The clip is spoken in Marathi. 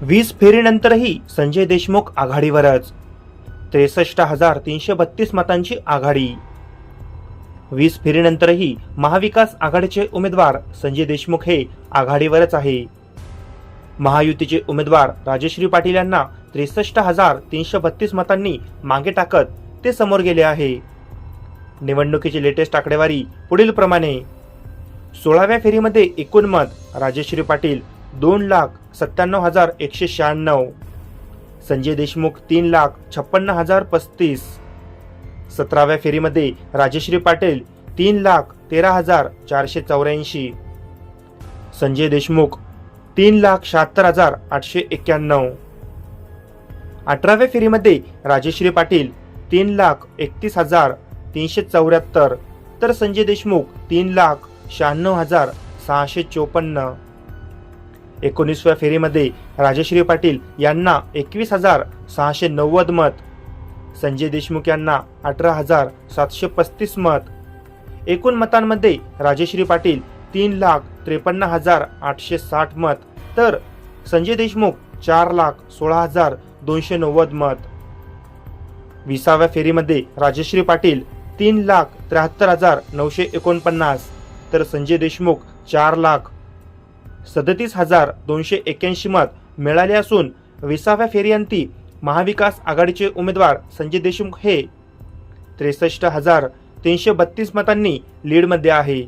वीस फेरीनंतरही संजय देशमुख आघाडीवरच. त्रेसष्ट हजार तीनशे बत्तीस मतांची आघाडी. वीस फेरीनंतरही महाविकास आघाडीचे उमेदवार संजय देशमुख हे आघाडीवरच आहे. महायुतीचे उमेदवार राजश्री पाटील यांना त्रेसष्ट हजार तीनशे बत्तीस मतांनी मागे टाकत ते समोर गेले आहे. निवडणुकीची लेटेस्ट आकडेवारी पुढील प्रमाणे सोळाव्या फेरीमध्ये एकूण मत राजश्री पाटील दोन लाख सत्त्याण्णव हजार एकशे शहाण्णव. संजय देशमुख तीन लाख छप्पन्न हजार पस्तीस. सतराव्या फेरीमध्ये राजश्री पाटील तीन लाख तेरा हजार चारशे चौऱ्याऐंशी. संजय देशमुख तीन लाख शहात्तर हजार आठशे एक्क्याण्णव. अठराव्या फेरीमध्ये राजश्री पाटील तीन लाख एकतीस हजार तीनशे चौऱ्याहत्तर. तर संजय देशमुख तीन लाख शहाण्णव हजार सहाशे चोपन्न. एकोणीसव्या फेरीमध्ये राजश्री पाटील यांना एकवीस हजार सहाशे नव्वद मत संजय देशमुख यांना अठरा हजार सातशे पस्तीस मत. एकूण मतांमध्ये राजश्री पाटील तीन लाख त्रेपन्न हजार आठशे साठ मत तर संजय देशमुख चार लाख सोळा हजार दोनशे नव्वद मत. विसाव्या फेरीमध्ये राजश्री पाटील तीन लाख त्र्याहत्तर हजार नऊशे एकोणपन्नास तर संजय देशमुख चार लाख सदतीस हजार दोनशे एक्याऐंशी मत मिळाले असून विसाव्या फेरीअंती महाविकास आघाडीचे उमेदवार संजय देशमुख हे त्रेसष्ट हजार तीनशे बत्तीस मतांनी लीडमध्ये आहे.